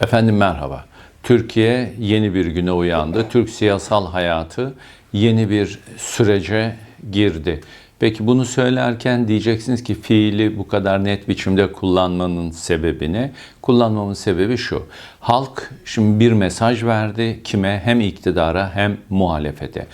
Efendim merhaba. Türkiye yeni bir güne uyandı. Türk siyasal hayatı yeni bir sürece girdi. Peki bunu söylerken diyeceksiniz ki fiili bu kadar net biçimde kullanmanın sebebi ne? Kullanmamın sebebi şu. Halk şimdi bir mesaj verdi kime? Hem iktidara hem muhalefete.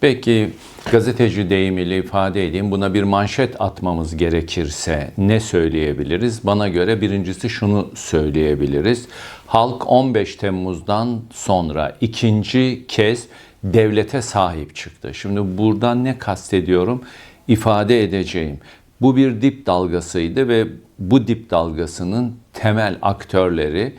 Peki gazeteci deyimiyle ifade edeyim buna bir manşet atmamız gerekirse ne söyleyebiliriz? Bana göre birincisi şunu söyleyebiliriz. Halk 15 Temmuz'dan sonra ikinci kez devlete sahip çıktı. Şimdi buradan ne kastediyorum? ifade edeceğim. Bu bir dip dalgasıydı ve bu dip dalgasının temel aktörleri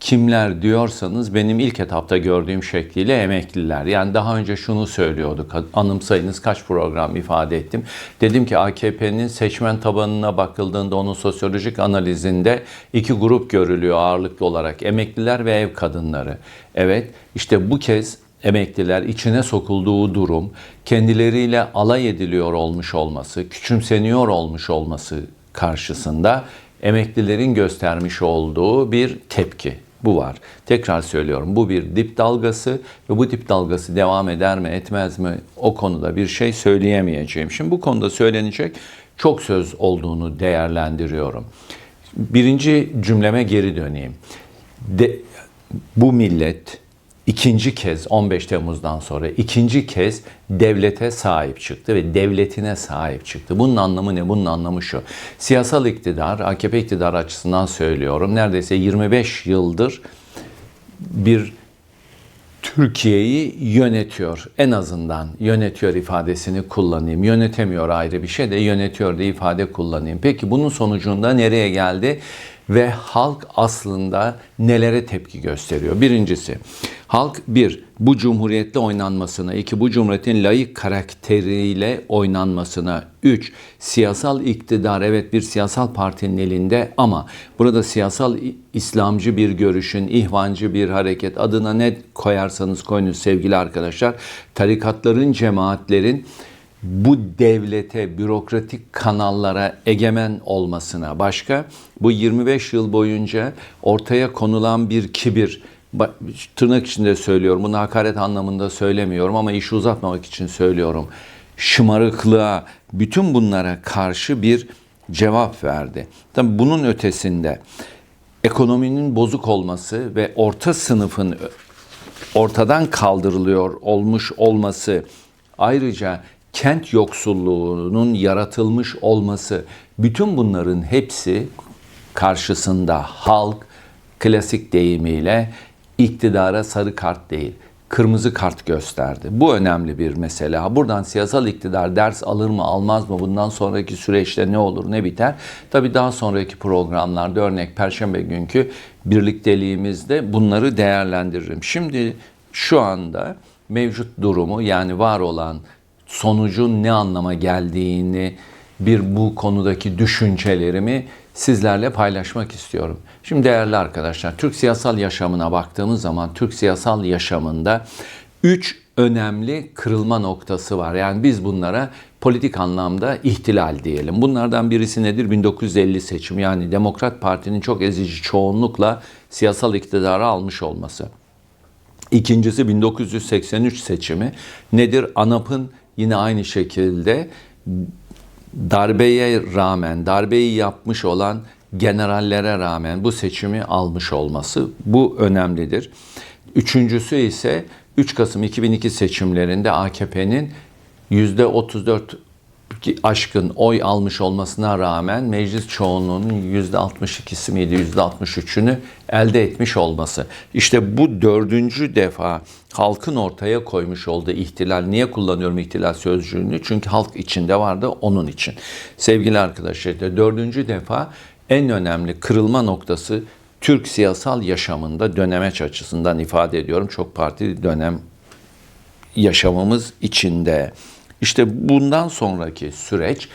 kimler diyorsanız benim ilk etapta gördüğüm şekliyle emekliler. Yani daha önce şunu söylüyorduk. Anımsayınız kaç program ifade ettim. Dedim ki AKP'nin seçmen tabanına bakıldığında onun sosyolojik analizinde iki grup görülüyor ağırlıklı olarak. Emekliler ve ev kadınları. Evet işte bu kez emekliler içine sokulduğu durum, kendileriyle alay ediliyor olmuş olması, küçümseniyor olmuş olması karşısında emeklilerin göstermiş olduğu bir tepki. Bu var. Tekrar söylüyorum bu bir dip dalgası ve bu dip dalgası devam eder mi etmez mi o konuda bir şey söyleyemeyeceğim. Şimdi bu konuda söylenecek çok söz olduğunu değerlendiriyorum. Birinci cümleme geri döneyim. De, bu millet ikinci kez 15 Temmuz'dan sonra ikinci kez devlete sahip çıktı ve devletine sahip çıktı. Bunun anlamı ne? Bunun anlamı şu. Siyasal iktidar, AKP iktidar açısından söylüyorum. Neredeyse 25 yıldır bir Türkiye'yi yönetiyor. En azından yönetiyor ifadesini kullanayım. Yönetemiyor ayrı bir şey de yönetiyor diye ifade kullanayım. Peki bunun sonucunda nereye geldi? Ve halk aslında nelere tepki gösteriyor? Birincisi, halk bir, bu cumhuriyetle oynanmasına, iki, bu cumhuriyetin layık karakteriyle oynanmasına, üç, siyasal iktidar, evet bir siyasal partinin elinde ama burada siyasal İslamcı bir görüşün, ihvancı bir hareket adına ne koyarsanız koyunuz sevgili arkadaşlar, tarikatların, cemaatlerin bu devlete, bürokratik kanallara egemen olmasına başka bu 25 yıl boyunca ortaya konulan bir kibir, tırnak içinde söylüyorum, bunu hakaret anlamında söylemiyorum ama işi uzatmamak için söylüyorum. Şımarıklığa, bütün bunlara karşı bir cevap verdi. Tabii bunun ötesinde ekonominin bozuk olması ve orta sınıfın ortadan kaldırılıyor olmuş olması ayrıca kent yoksulluğunun yaratılmış olması, bütün bunların hepsi karşısında halk klasik deyimiyle iktidara sarı kart değil, kırmızı kart gösterdi. Bu önemli bir mesele. Buradan siyasal iktidar ders alır mı almaz mı bundan sonraki süreçte ne olur ne biter? Tabii daha sonraki programlarda örnek Perşembe günkü birlikteliğimizde bunları değerlendiririm. Şimdi şu anda mevcut durumu yani var olan sonucun ne anlama geldiğini, bir bu konudaki düşüncelerimi sizlerle paylaşmak istiyorum. Şimdi değerli arkadaşlar, Türk siyasal yaşamına baktığımız zaman Türk siyasal yaşamında üç önemli kırılma noktası var. Yani biz bunlara politik anlamda ihtilal diyelim. Bunlardan birisi nedir? 1950 seçim yani Demokrat Parti'nin çok ezici çoğunlukla siyasal iktidarı almış olması. İkincisi 1983 seçimi nedir? ANAP'ın yine aynı şekilde darbeye rağmen, darbeyi yapmış olan generallere rağmen bu seçimi almış olması bu önemlidir. Üçüncüsü ise 3 Kasım 2002 seçimlerinde AKP'nin %34 aşkın oy almış olmasına rağmen meclis çoğunluğunun %62'si miydi %63'ünü elde etmiş olması. İşte bu dördüncü defa halkın ortaya koymuş olduğu ihtilal. Niye kullanıyorum ihtilal sözcüğünü? Çünkü halk içinde vardı onun için. Sevgili arkadaşlar dördüncü defa en önemli kırılma noktası Türk siyasal yaşamında dönemeç açısından ifade ediyorum. Çok partili dönem yaşamımız içinde. İşte bundan sonraki süreç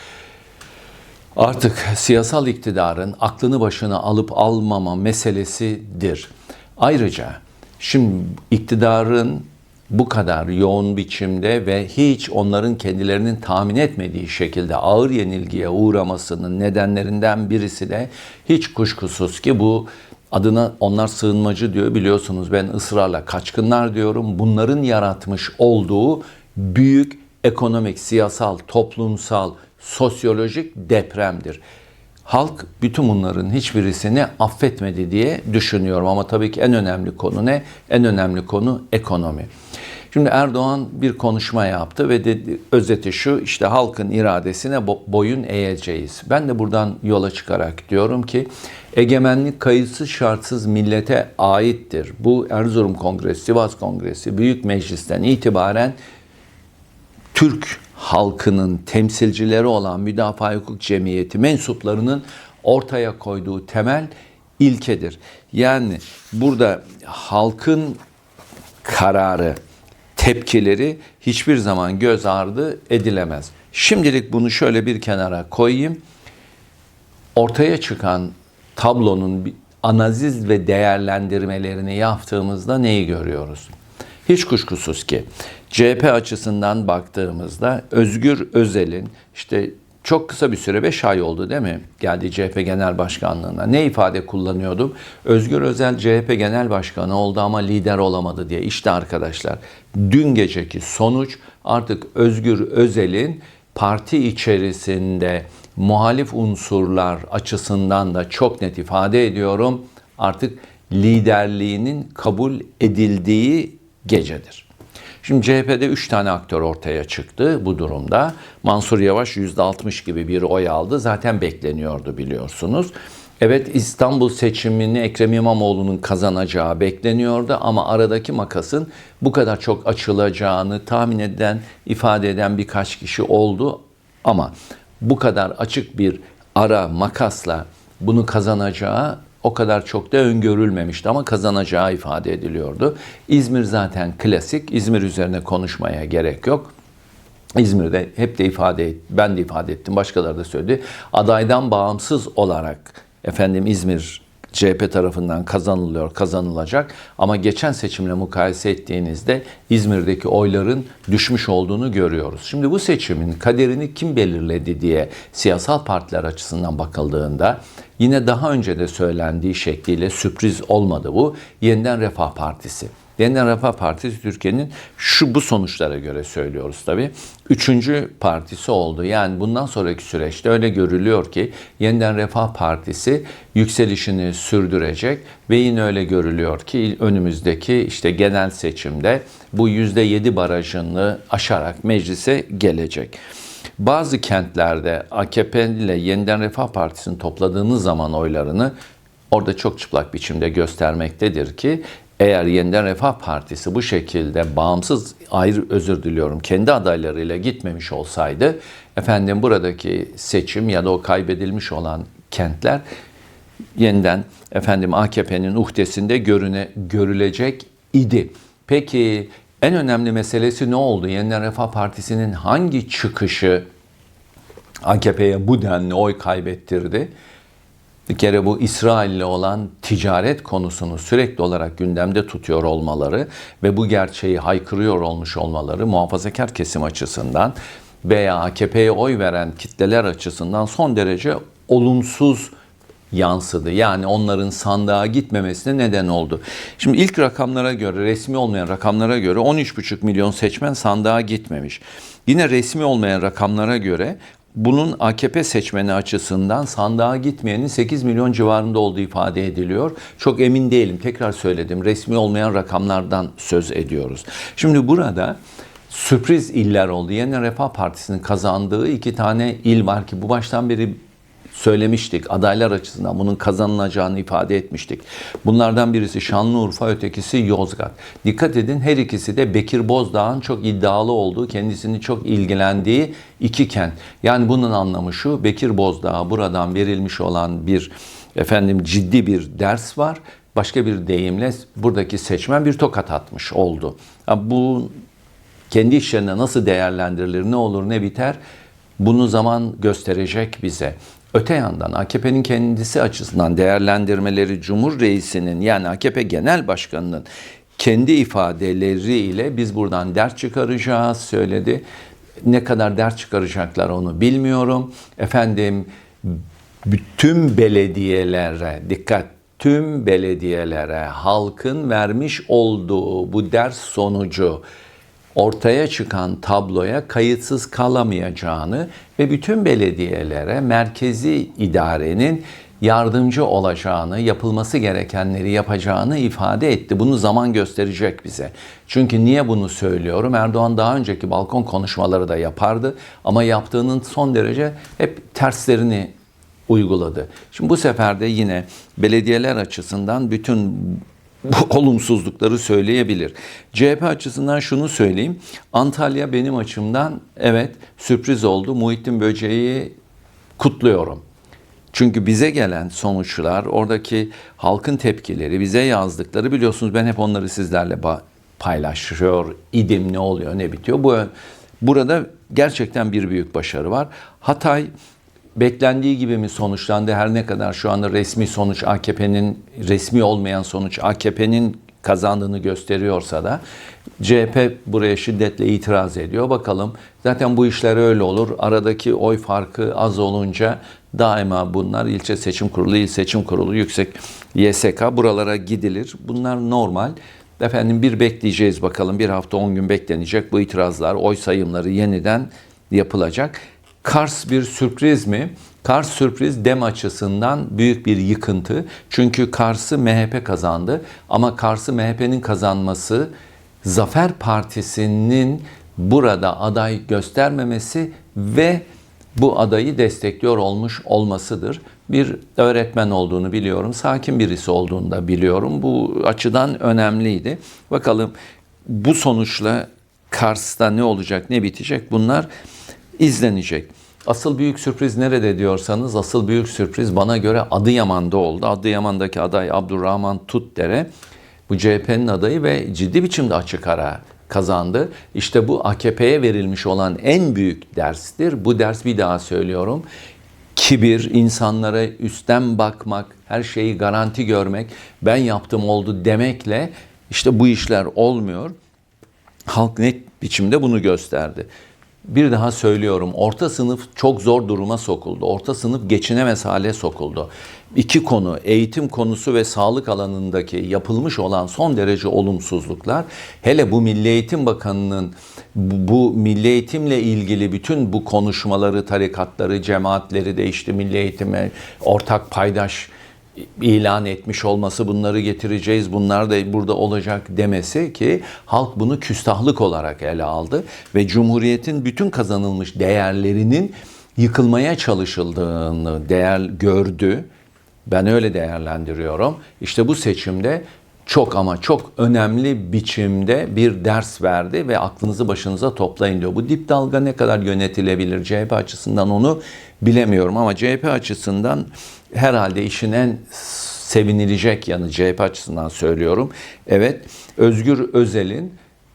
artık siyasal iktidarın aklını başına alıp almama meselesidir. Ayrıca şimdi iktidarın bu kadar yoğun biçimde ve hiç onların kendilerinin tahmin etmediği şekilde ağır yenilgiye uğramasının nedenlerinden birisi de hiç kuşkusuz ki bu Adına onlar sığınmacı diyor biliyorsunuz ben ısrarla kaçkınlar diyorum. Bunların yaratmış olduğu büyük ekonomik, siyasal, toplumsal, sosyolojik depremdir. Halk bütün bunların hiçbirisini affetmedi diye düşünüyorum ama tabii ki en önemli konu ne? En önemli konu ekonomi. Şimdi Erdoğan bir konuşma yaptı ve dedi, özeti şu işte halkın iradesine boyun eğeceğiz. Ben de buradan yola çıkarak diyorum ki egemenlik kayıtsız şartsız millete aittir. Bu Erzurum Kongresi, Sivas Kongresi, Büyük Meclis'ten itibaren Türk halkının temsilcileri olan Müdafaa Hukuk Cemiyeti mensuplarının ortaya koyduğu temel ilkedir. Yani burada halkın kararı, tepkileri hiçbir zaman göz ardı edilemez. Şimdilik bunu şöyle bir kenara koyayım. Ortaya çıkan tablonun analiz ve değerlendirmelerini yaptığımızda neyi görüyoruz? Hiç kuşkusuz ki CHP açısından baktığımızda Özgür Özel'in işte çok kısa bir süre 5 ay oldu değil mi? Geldi CHP Genel Başkanlığına. Ne ifade kullanıyordum? Özgür Özel CHP Genel Başkanı oldu ama lider olamadı diye. İşte arkadaşlar dün geceki sonuç artık Özgür Özel'in parti içerisinde muhalif unsurlar açısından da çok net ifade ediyorum. Artık liderliğinin kabul edildiği gecedir. Şimdi CHP'de 3 tane aktör ortaya çıktı bu durumda. Mansur Yavaş %60 gibi bir oy aldı. Zaten bekleniyordu biliyorsunuz. Evet İstanbul seçimini Ekrem İmamoğlu'nun kazanacağı bekleniyordu ama aradaki makasın bu kadar çok açılacağını tahmin eden, ifade eden birkaç kişi oldu. Ama bu kadar açık bir ara makasla bunu kazanacağı o kadar çok da öngörülmemişti ama kazanacağı ifade ediliyordu. İzmir zaten klasik. İzmir üzerine konuşmaya gerek yok. İzmir'de hep de ifade ben de ifade ettim, başkaları da söyledi. Adaydan bağımsız olarak efendim İzmir CHP tarafından kazanılıyor, kazanılacak. Ama geçen seçimle mukayese ettiğinizde İzmir'deki oyların düşmüş olduğunu görüyoruz. Şimdi bu seçimin kaderini kim belirledi diye siyasal partiler açısından bakıldığında yine daha önce de söylendiği şekliyle sürpriz olmadı bu. Yeniden Refah Partisi. Yeniden Refah Partisi Türkiye'nin şu bu sonuçlara göre söylüyoruz tabi. Üçüncü partisi oldu. Yani bundan sonraki süreçte öyle görülüyor ki Yeniden Refah Partisi yükselişini sürdürecek ve yine öyle görülüyor ki önümüzdeki işte genel seçimde bu yüzde yedi barajını aşarak meclise gelecek. Bazı kentlerde AKP ile Yeniden Refah Partisi'nin topladığınız zaman oylarını orada çok çıplak biçimde göstermektedir ki eğer Yeniden Refah Partisi bu şekilde bağımsız ayrı özür diliyorum kendi adaylarıyla gitmemiş olsaydı efendim buradaki seçim ya da o kaybedilmiş olan kentler yeniden efendim AKP'nin uhdesinde görüne, görülecek idi. Peki en önemli meselesi ne oldu? Yeniden Refah Partisi'nin hangi çıkışı AKP'ye bu denli oy kaybettirdi? Bir kere bu İsrail ile olan ticaret konusunu sürekli olarak gündemde tutuyor olmaları ve bu gerçeği haykırıyor olmuş olmaları muhafazakar kesim açısından veya AKP'ye oy veren kitleler açısından son derece olumsuz yansıdı. Yani onların sandığa gitmemesine neden oldu. Şimdi ilk rakamlara göre, resmi olmayan rakamlara göre 13,5 milyon seçmen sandığa gitmemiş. Yine resmi olmayan rakamlara göre bunun AKP seçmeni açısından sandığa gitmeyenin 8 milyon civarında olduğu ifade ediliyor. Çok emin değilim. Tekrar söyledim. Resmi olmayan rakamlardan söz ediyoruz. Şimdi burada sürpriz iller oldu. Yeni Refah Partisi'nin kazandığı iki tane il var ki bu baştan beri söylemiştik. Adaylar açısından bunun kazanılacağını ifade etmiştik. Bunlardan birisi Şanlıurfa, ötekisi Yozgat. Dikkat edin her ikisi de Bekir Bozdağ'ın çok iddialı olduğu, kendisini çok ilgilendiği iki kent. Yani bunun anlamı şu, Bekir Bozdağ'a buradan verilmiş olan bir efendim ciddi bir ders var. Başka bir deyimle buradaki seçmen bir tokat atmış oldu. Bu kendi işlerine nasıl değerlendirilir, ne olur ne biter bunu zaman gösterecek bize. Öte yandan AKP'nin kendisi açısından değerlendirmeleri Cumhur Reisi'nin yani AKP Genel Başkanı'nın kendi ifadeleriyle biz buradan ders çıkaracağız söyledi. Ne kadar ders çıkaracaklar onu bilmiyorum. Efendim bütün belediyelere dikkat tüm belediyelere halkın vermiş olduğu bu ders sonucu ortaya çıkan tabloya kayıtsız kalamayacağını ve bütün belediyelere merkezi idarenin yardımcı olacağını, yapılması gerekenleri yapacağını ifade etti. Bunu zaman gösterecek bize. Çünkü niye bunu söylüyorum? Erdoğan daha önceki balkon konuşmaları da yapardı ama yaptığının son derece hep terslerini uyguladı. Şimdi bu sefer de yine belediyeler açısından bütün bu olumsuzlukları söyleyebilir. CHP açısından şunu söyleyeyim. Antalya benim açımdan evet sürpriz oldu. Muhittin Böceği kutluyorum. Çünkü bize gelen sonuçlar, oradaki halkın tepkileri, bize yazdıkları biliyorsunuz ben hep onları sizlerle paylaşıyor idim ne oluyor ne bitiyor. Bu burada gerçekten bir büyük başarı var. Hatay beklendiği gibi mi sonuçlandı? Her ne kadar şu anda resmi sonuç AKP'nin resmi olmayan sonuç AKP'nin kazandığını gösteriyorsa da CHP buraya şiddetle itiraz ediyor. Bakalım zaten bu işler öyle olur. Aradaki oy farkı az olunca daima bunlar ilçe seçim kurulu, il seçim kurulu, yüksek YSK buralara gidilir. Bunlar normal. Efendim bir bekleyeceğiz bakalım. Bir hafta 10 gün beklenecek bu itirazlar, oy sayımları yeniden yapılacak. Kars bir sürpriz mi? Kars sürpriz dem açısından büyük bir yıkıntı. Çünkü Kars'ı MHP kazandı ama Kars'ı MHP'nin kazanması Zafer Partisi'nin burada aday göstermemesi ve bu adayı destekliyor olmuş olmasıdır. Bir öğretmen olduğunu biliyorum, sakin birisi olduğunu da biliyorum. Bu açıdan önemliydi. Bakalım bu sonuçla Kars'ta ne olacak, ne bitecek bunlar izlenecek. Asıl büyük sürpriz nerede diyorsanız asıl büyük sürpriz bana göre Adıyaman'da oldu. Adıyaman'daki aday Abdurrahman Tutdere bu CHP'nin adayı ve ciddi biçimde açık ara kazandı. İşte bu AKP'ye verilmiş olan en büyük derstir. Bu ders bir daha söylüyorum. Kibir, insanlara üstten bakmak, her şeyi garanti görmek, ben yaptım oldu demekle işte bu işler olmuyor. Halk net biçimde bunu gösterdi. Bir daha söylüyorum. Orta sınıf çok zor duruma sokuldu. Orta sınıf geçinemez hale sokuldu. İki konu, eğitim konusu ve sağlık alanındaki yapılmış olan son derece olumsuzluklar, hele bu Milli Eğitim Bakanı'nın bu milli eğitimle ilgili bütün bu konuşmaları, tarikatları, cemaatleri de işte milli eğitime ortak paydaş ilan etmiş olması bunları getireceğiz bunlar da burada olacak demesi ki halk bunu küstahlık olarak ele aldı ve Cumhuriyet'in bütün kazanılmış değerlerinin yıkılmaya çalışıldığını değer gördü. Ben öyle değerlendiriyorum. İşte bu seçimde çok ama çok önemli biçimde bir ders verdi ve aklınızı başınıza toplayın diyor. Bu dip dalga ne kadar yönetilebilir CHP açısından onu bilemiyorum ama CHP açısından herhalde işin en sevinilecek yanı CHP açısından söylüyorum. Evet Özgür Özel'in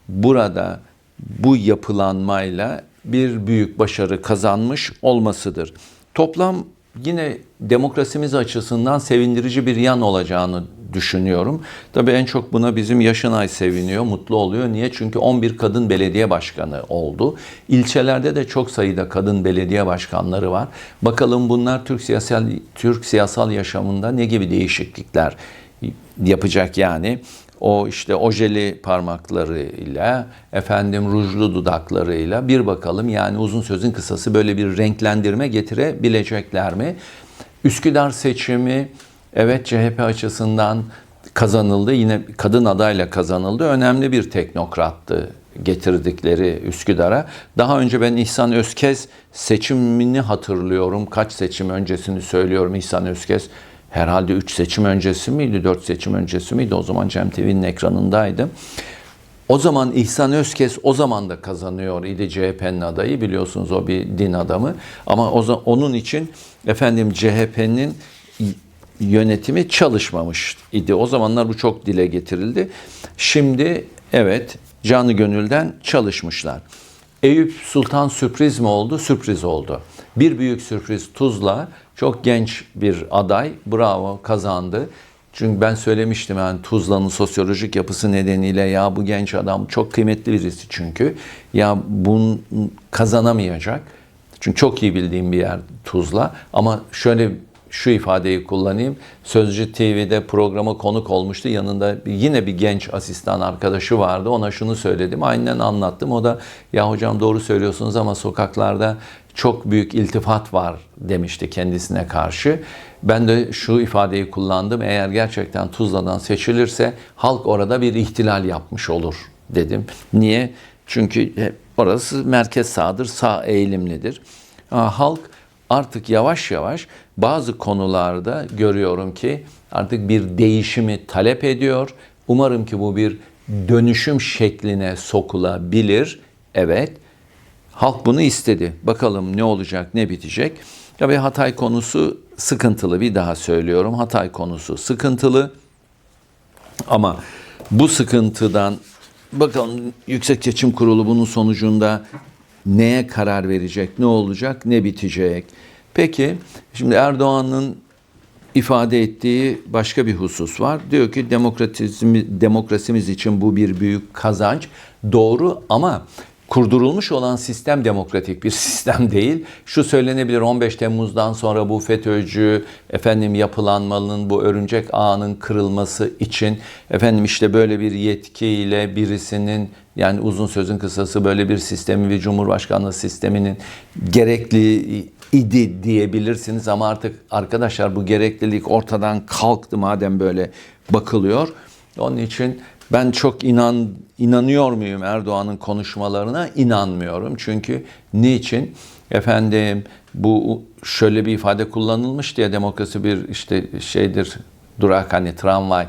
burada bu yapılanmayla bir büyük başarı kazanmış olmasıdır. Toplam yine demokrasimiz açısından sevindirici bir yan olacağını düşünüyorum. Tabii en çok buna bizim Yaşınay seviniyor, mutlu oluyor. Niye? Çünkü 11 kadın belediye başkanı oldu. İlçelerde de çok sayıda kadın belediye başkanları var. Bakalım bunlar Türk siyasal Türk siyasal yaşamında ne gibi değişiklikler yapacak yani o işte ojeli parmaklarıyla, efendim rujlu dudaklarıyla bir bakalım yani uzun sözün kısası böyle bir renklendirme getirebilecekler mi? Üsküdar seçimi evet CHP açısından kazanıldı. Yine kadın adayla kazanıldı. Önemli bir teknokrattı getirdikleri Üsküdar'a. Daha önce ben İhsan Özkez seçimini hatırlıyorum. Kaç seçim öncesini söylüyorum İhsan Özkez herhalde 3 seçim öncesi miydi, 4 seçim öncesi miydi? O zaman Cem TV'nin ekranındaydı. O zaman İhsan Özkes o zaman da kazanıyor idi CHP'nin adayı biliyorsunuz o bir din adamı ama o zaman, onun için efendim CHP'nin yönetimi çalışmamış idi. O zamanlar bu çok dile getirildi. Şimdi evet canı gönülden çalışmışlar. Eyüp Sultan sürpriz mi oldu? Sürpriz oldu. Bir büyük sürpriz Tuzla çok genç bir aday. Bravo kazandı. Çünkü ben söylemiştim yani Tuzla'nın sosyolojik yapısı nedeniyle ya bu genç adam çok kıymetli birisi çünkü. Ya bunu kazanamayacak. Çünkü çok iyi bildiğim bir yer Tuzla. Ama şöyle şu ifadeyi kullanayım. Sözcü TV'de programa konuk olmuştu. Yanında yine bir genç asistan arkadaşı vardı. Ona şunu söyledim. Aynen anlattım. O da ya hocam doğru söylüyorsunuz ama sokaklarda çok büyük iltifat var demişti kendisine karşı. Ben de şu ifadeyi kullandım. Eğer gerçekten Tuzla'dan seçilirse halk orada bir ihtilal yapmış olur dedim. Niye? Çünkü orası merkez sağdır, sağ eğilimlidir. Halk artık yavaş yavaş bazı konularda görüyorum ki artık bir değişimi talep ediyor. Umarım ki bu bir dönüşüm şekline sokulabilir. Evet. Halk bunu istedi. Bakalım ne olacak, ne bitecek. Tabii Hatay konusu sıkıntılı. Bir daha söylüyorum. Hatay konusu sıkıntılı. Ama bu sıkıntıdan bakalım Yüksek Seçim Kurulu bunun sonucunda neye karar verecek, ne olacak, ne bitecek. Peki şimdi Erdoğan'ın ifade ettiği başka bir husus var. Diyor ki demokrasimiz, demokrasimiz için bu bir büyük kazanç. Doğru ama kurdurulmuş olan sistem demokratik bir sistem değil. Şu söylenebilir 15 Temmuz'dan sonra bu FETÖ'cü efendim yapılanmanın bu örümcek ağının kırılması için efendim işte böyle bir yetkiyle birisinin yani uzun sözün kısası böyle bir sistemi ve Cumhurbaşkanlığı sisteminin gerekli idi diyebilirsiniz ama artık arkadaşlar bu gereklilik ortadan kalktı madem böyle bakılıyor. Onun için ben çok inan inanıyor muyum Erdoğan'ın konuşmalarına? İnanmıyorum. Çünkü niçin? Efendim bu şöyle bir ifade kullanılmış diye demokrasi bir işte şeydir durak hani tramvay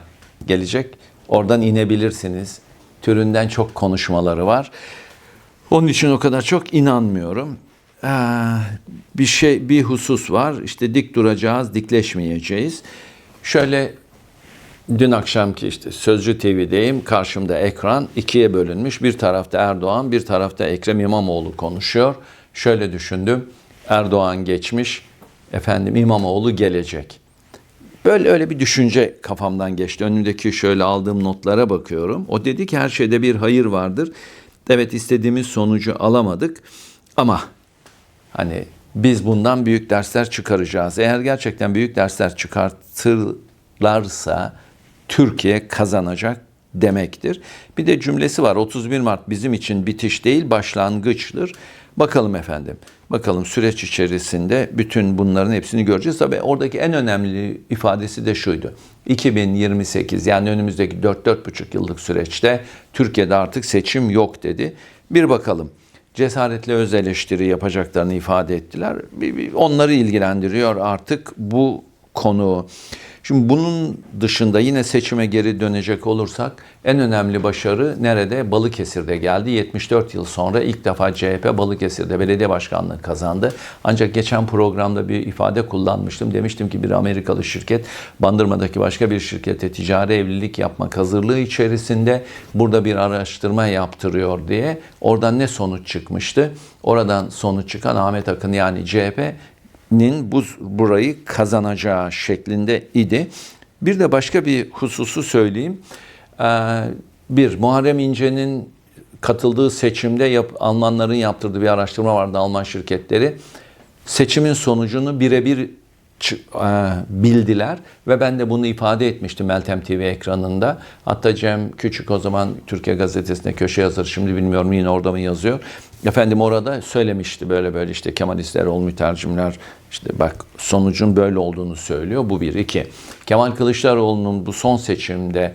gelecek. Oradan inebilirsiniz. Türünden çok konuşmaları var. Onun için o kadar çok inanmıyorum. Ee, bir şey bir husus var. İşte dik duracağız, dikleşmeyeceğiz. Şöyle Dün akşamki işte Sözcü TV'deyim. Karşımda ekran ikiye bölünmüş. Bir tarafta Erdoğan, bir tarafta Ekrem İmamoğlu konuşuyor. Şöyle düşündüm. Erdoğan geçmiş, efendim İmamoğlu gelecek. Böyle öyle bir düşünce kafamdan geçti. Önümdeki şöyle aldığım notlara bakıyorum. O dedi ki her şeyde bir hayır vardır. Evet istediğimiz sonucu alamadık ama hani biz bundan büyük dersler çıkaracağız. Eğer gerçekten büyük dersler çıkartırlarsa Türkiye kazanacak demektir. Bir de cümlesi var. 31 Mart bizim için bitiş değil başlangıçtır. Bakalım efendim. Bakalım süreç içerisinde bütün bunların hepsini göreceğiz. Tabii oradaki en önemli ifadesi de şuydu. 2028 yani önümüzdeki 4-4,5 yıllık süreçte Türkiye'de artık seçim yok dedi. Bir bakalım. Cesaretli öz eleştiri yapacaklarını ifade ettiler. Onları ilgilendiriyor artık bu konu. Şimdi bunun dışında yine seçime geri dönecek olursak en önemli başarı nerede? Balıkesir'de geldi. 74 yıl sonra ilk defa CHP Balıkesir'de belediye başkanlığı kazandı. Ancak geçen programda bir ifade kullanmıştım. Demiştim ki bir Amerikalı şirket Bandırma'daki başka bir şirkete ticari evlilik yapmak hazırlığı içerisinde burada bir araştırma yaptırıyor diye. Oradan ne sonuç çıkmıştı? Oradan sonuç çıkan Ahmet Akın yani CHP nin bu burayı kazanacağı şeklinde idi. Bir de başka bir hususu söyleyeyim. Ee, bir, Muharrem İnce'nin katıldığı seçimde yap, Almanların yaptırdığı bir araştırma vardı Alman şirketleri. Seçimin sonucunu birebir bildiler ve ben de bunu ifade etmiştim Meltem TV ekranında. Hatta Cem Küçük o zaman Türkiye Gazetesi'nde köşe yazarı şimdi bilmiyorum yine orada mı yazıyor. Efendim orada söylemişti böyle böyle işte Kemalistler, ol mütercimler işte bak sonucun böyle olduğunu söylüyor. Bu bir. iki. Kemal Kılıçdaroğlu'nun bu son seçimde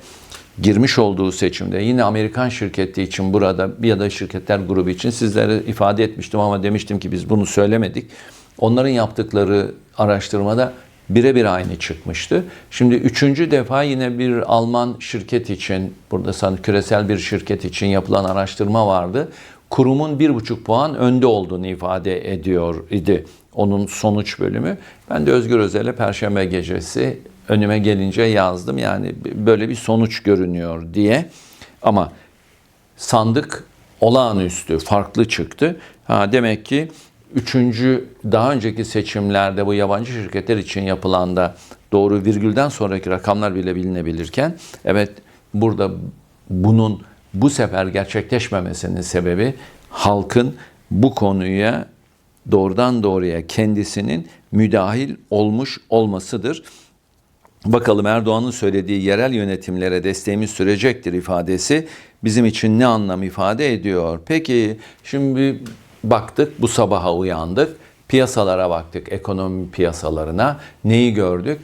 girmiş olduğu seçimde yine Amerikan şirketi için burada ya da şirketler grubu için sizlere ifade etmiştim ama demiştim ki biz bunu söylemedik. Onların yaptıkları araştırmada birebir aynı çıkmıştı. Şimdi üçüncü defa yine bir Alman şirket için, burada sanırım küresel bir şirket için yapılan araştırma vardı kurumun bir buçuk puan önde olduğunu ifade ediyor idi onun sonuç bölümü. Ben de Özgür Özel'e Perşembe gecesi önüme gelince yazdım. Yani böyle bir sonuç görünüyor diye. Ama sandık olağanüstü, farklı çıktı. Ha, demek ki üçüncü, daha önceki seçimlerde bu yabancı şirketler için yapılan da doğru virgülden sonraki rakamlar bile bilinebilirken evet burada bunun bu sefer gerçekleşmemesinin sebebi halkın bu konuya doğrudan doğruya kendisinin müdahil olmuş olmasıdır. Bakalım Erdoğan'ın söylediği yerel yönetimlere desteğimiz sürecektir ifadesi bizim için ne anlam ifade ediyor? Peki şimdi baktık bu sabaha uyandık. Piyasalara baktık, ekonomi piyasalarına. Neyi gördük?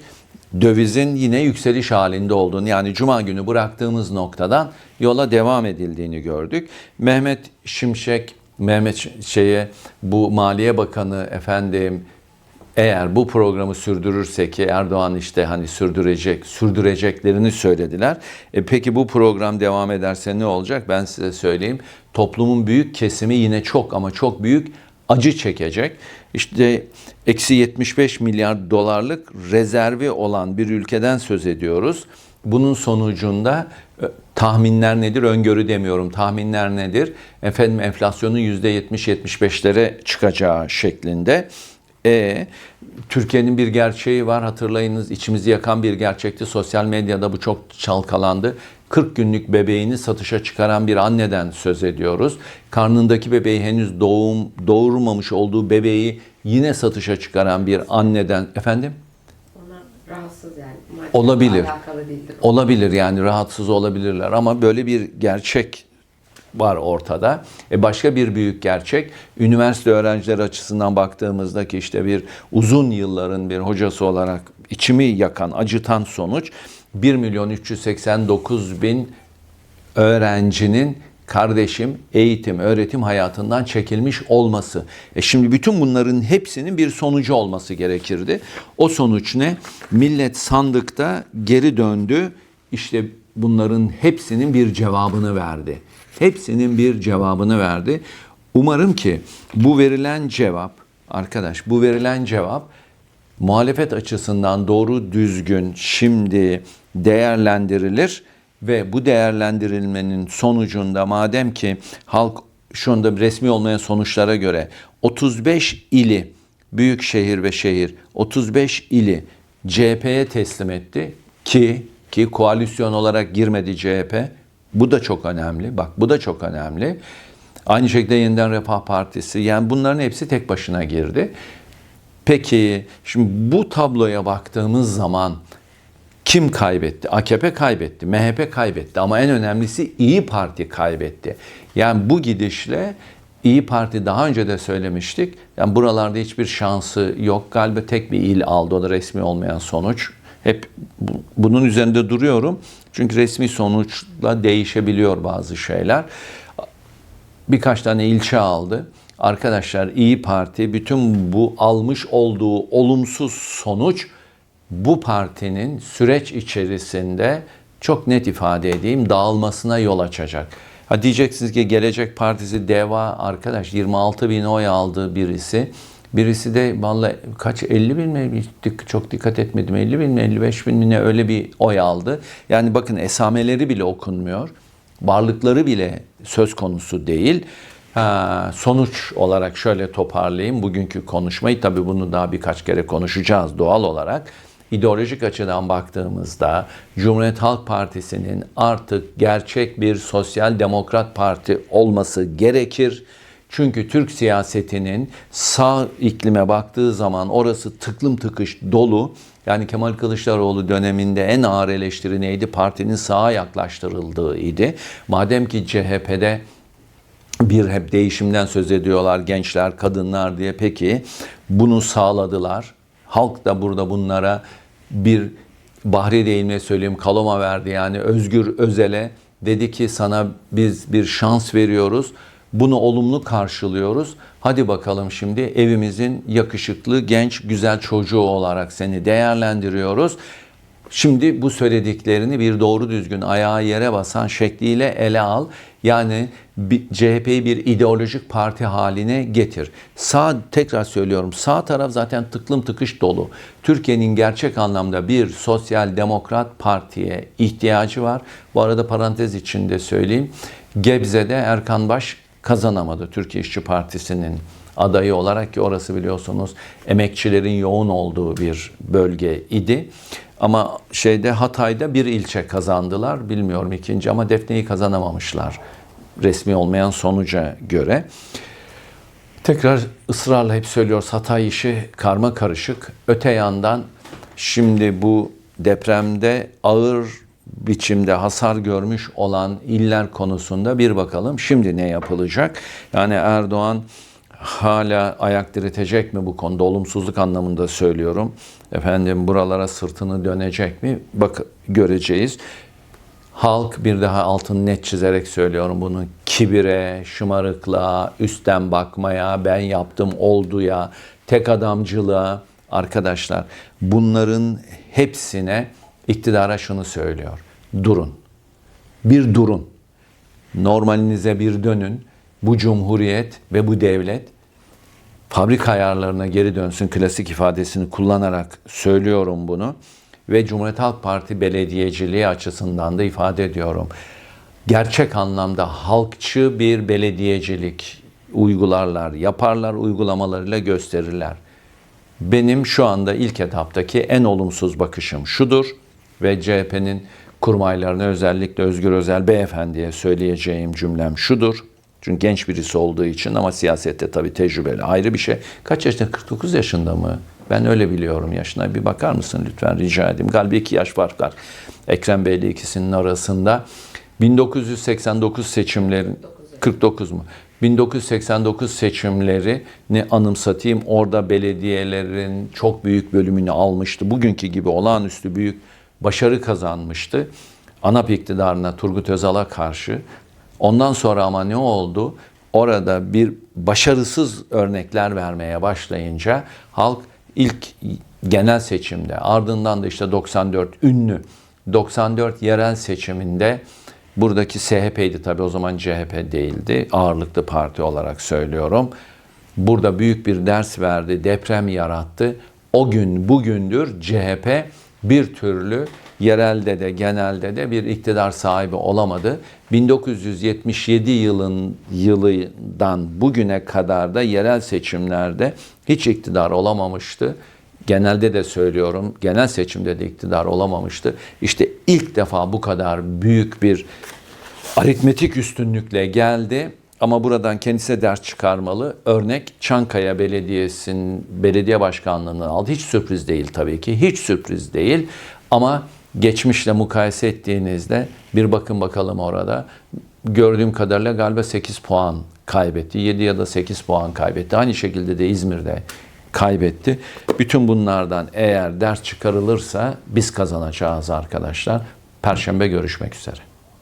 Dövizin yine yükseliş halinde olduğunu yani cuma günü bıraktığımız noktadan yola devam edildiğini gördük. Mehmet Şimşek, Mehmet şeye bu Maliye Bakanı efendim eğer bu programı sürdürürse ki Erdoğan işte hani sürdürecek, sürdüreceklerini söylediler. E peki bu program devam ederse ne olacak? Ben size söyleyeyim. Toplumun büyük kesimi yine çok ama çok büyük acı çekecek. İşte eksi 75 milyar dolarlık rezervi olan bir ülkeden söz ediyoruz. Bunun sonucunda e, tahminler nedir? Öngörü demiyorum. Tahminler nedir? Efendim enflasyonun %70-75'lere çıkacağı şeklinde. E, Türkiye'nin bir gerçeği var hatırlayınız içimizi yakan bir gerçekti. Sosyal medyada bu çok çalkalandı. 40 günlük bebeğini satışa çıkaran bir anneden söz ediyoruz. Karnındaki bebeği henüz doğum doğurmamış olduğu bebeği yine satışa çıkaran bir anneden efendim rahatsız yani. Olabilir. Olabilir yani rahatsız olabilirler ama böyle bir gerçek var ortada. E başka bir büyük gerçek üniversite öğrencileri açısından baktığımızda ki işte bir uzun yılların bir hocası olarak içimi yakan, acıtan sonuç 1 milyon 389 bin öğrencinin kardeşim eğitim, öğretim hayatından çekilmiş olması. E şimdi bütün bunların hepsinin bir sonucu olması gerekirdi. O sonuç ne? Millet sandıkta geri döndü. İşte bunların hepsinin bir cevabını verdi. Hepsinin bir cevabını verdi. Umarım ki bu verilen cevap arkadaş bu verilen cevap muhalefet açısından doğru düzgün şimdi değerlendirilir ve bu değerlendirilmenin sonucunda madem ki halk şu anda resmi olmayan sonuçlara göre 35 ili büyük şehir ve şehir 35 ili CHP'ye teslim etti ki ki koalisyon olarak girmedi CHP. Bu da çok önemli. Bak bu da çok önemli. Aynı şekilde Yeniden Refah Partisi yani bunların hepsi tek başına girdi. Peki şimdi bu tabloya baktığımız zaman kim kaybetti? AKP kaybetti, MHP kaybetti ama en önemlisi İyi Parti kaybetti. Yani bu gidişle İyi Parti daha önce de söylemiştik. Yani buralarda hiçbir şansı yok. Galiba tek bir il aldı o da resmi olmayan sonuç. Hep bu- bunun üzerinde duruyorum. Çünkü resmi sonuçla değişebiliyor bazı şeyler birkaç tane ilçe aldı. Arkadaşlar İyi Parti bütün bu almış olduğu olumsuz sonuç bu partinin süreç içerisinde çok net ifade edeyim dağılmasına yol açacak. Ha diyeceksiniz ki Gelecek Partisi DEVA arkadaş 26 bin oy aldı birisi. Birisi de vallahi kaç 50 bin mi çok dikkat etmedim 50 bin mi 55 bin mi ne öyle bir oy aldı. Yani bakın esameleri bile okunmuyor varlıkları bile söz konusu değil. Ha, sonuç olarak şöyle toparlayayım bugünkü konuşmayı tabii bunu daha birkaç kere konuşacağız doğal olarak. İdeolojik açıdan baktığımızda Cumhuriyet Halk Partisi'nin artık gerçek bir sosyal demokrat parti olması gerekir. Çünkü Türk siyasetinin sağ iklime baktığı zaman orası tıklım tıkış dolu. Yani Kemal Kılıçdaroğlu döneminde en ağır eleştiri neydi? Partinin sağa yaklaştırıldığı idi. Madem ki CHP'de bir hep değişimden söz ediyorlar gençler, kadınlar diye. Peki bunu sağladılar. Halk da burada bunlara bir Bahri deyimle söyleyeyim kaloma verdi. Yani Özgür Özel'e dedi ki sana biz bir şans veriyoruz. Bunu olumlu karşılıyoruz. Hadi bakalım şimdi evimizin yakışıklı, genç, güzel çocuğu olarak seni değerlendiriyoruz. Şimdi bu söylediklerini bir doğru düzgün ayağa yere basan şekliyle ele al. Yani CHP'yi bir ideolojik parti haline getir. Sağ tekrar söylüyorum sağ taraf zaten tıklım tıkış dolu. Türkiye'nin gerçek anlamda bir sosyal demokrat partiye ihtiyacı var. Bu arada parantez içinde söyleyeyim. Gebze'de Erkan Baş kazanamadı Türkiye İşçi Partisi'nin adayı olarak ki orası biliyorsunuz emekçilerin yoğun olduğu bir bölge idi. Ama şeyde Hatay'da bir ilçe kazandılar. Bilmiyorum ikinci ama Defne'yi kazanamamışlar resmi olmayan sonuca göre. Tekrar ısrarla hep söylüyoruz Hatay işi karma karışık. Öte yandan şimdi bu depremde ağır biçimde hasar görmüş olan iller konusunda bir bakalım şimdi ne yapılacak? Yani Erdoğan hala ayak diretecek mi bu konuda olumsuzluk anlamında söylüyorum. Efendim buralara sırtını dönecek mi? Bak göreceğiz. Halk bir daha altını net çizerek söylüyorum bunu kibire, şımarıklığa, üstten bakmaya, ben yaptım olduya, tek adamcılığa arkadaşlar bunların hepsine iktidara şunu söylüyor. Durun. Bir durun. Normalinize bir dönün. Bu cumhuriyet ve bu devlet fabrika ayarlarına geri dönsün klasik ifadesini kullanarak söylüyorum bunu ve Cumhuriyet Halk Parti belediyeciliği açısından da ifade ediyorum. Gerçek anlamda halkçı bir belediyecilik uygularlar, yaparlar, uygulamalarıyla gösterirler. Benim şu anda ilk etaptaki en olumsuz bakışım şudur ve CHP'nin kurmaylarına özellikle Özgür Özel Beyefendi'ye söyleyeceğim cümlem şudur. Çünkü genç birisi olduğu için ama siyasette tabii tecrübeli ayrı bir şey. Kaç yaşında? 49 yaşında mı? Ben öyle biliyorum yaşına. Bir bakar mısın lütfen rica edeyim. Galiba iki yaş fark var. Ekrem Bey'le ikisinin arasında. 1989 seçimlerin 49 mu? 1989 seçimlerini anımsatayım. Orada belediyelerin çok büyük bölümünü almıştı. Bugünkü gibi olağanüstü büyük başarı kazanmıştı. ANAP iktidarına Turgut Özal'a karşı. Ondan sonra ama ne oldu? Orada bir başarısız örnekler vermeye başlayınca halk ilk genel seçimde ardından da işte 94 ünlü 94 yerel seçiminde buradaki SHP'ydi tabii o zaman CHP değildi. Ağırlıklı parti olarak söylüyorum. Burada büyük bir ders verdi, deprem yarattı. O gün bugündür CHP bir türlü yerelde de genelde de bir iktidar sahibi olamadı. 1977 yılın yılından bugüne kadar da yerel seçimlerde hiç iktidar olamamıştı. Genelde de söylüyorum, genel seçimde de iktidar olamamıştı. İşte ilk defa bu kadar büyük bir aritmetik üstünlükle geldi. Ama buradan kendisine ders çıkarmalı. Örnek Çankaya Belediyesi'nin belediye başkanlığını aldı. Hiç sürpriz değil tabii ki. Hiç sürpriz değil. Ama geçmişle mukayese ettiğinizde bir bakın bakalım orada. Gördüğüm kadarıyla galiba 8 puan kaybetti. 7 ya da 8 puan kaybetti. Aynı şekilde de İzmir'de kaybetti. Bütün bunlardan eğer ders çıkarılırsa biz kazanacağız arkadaşlar. Perşembe görüşmek üzere.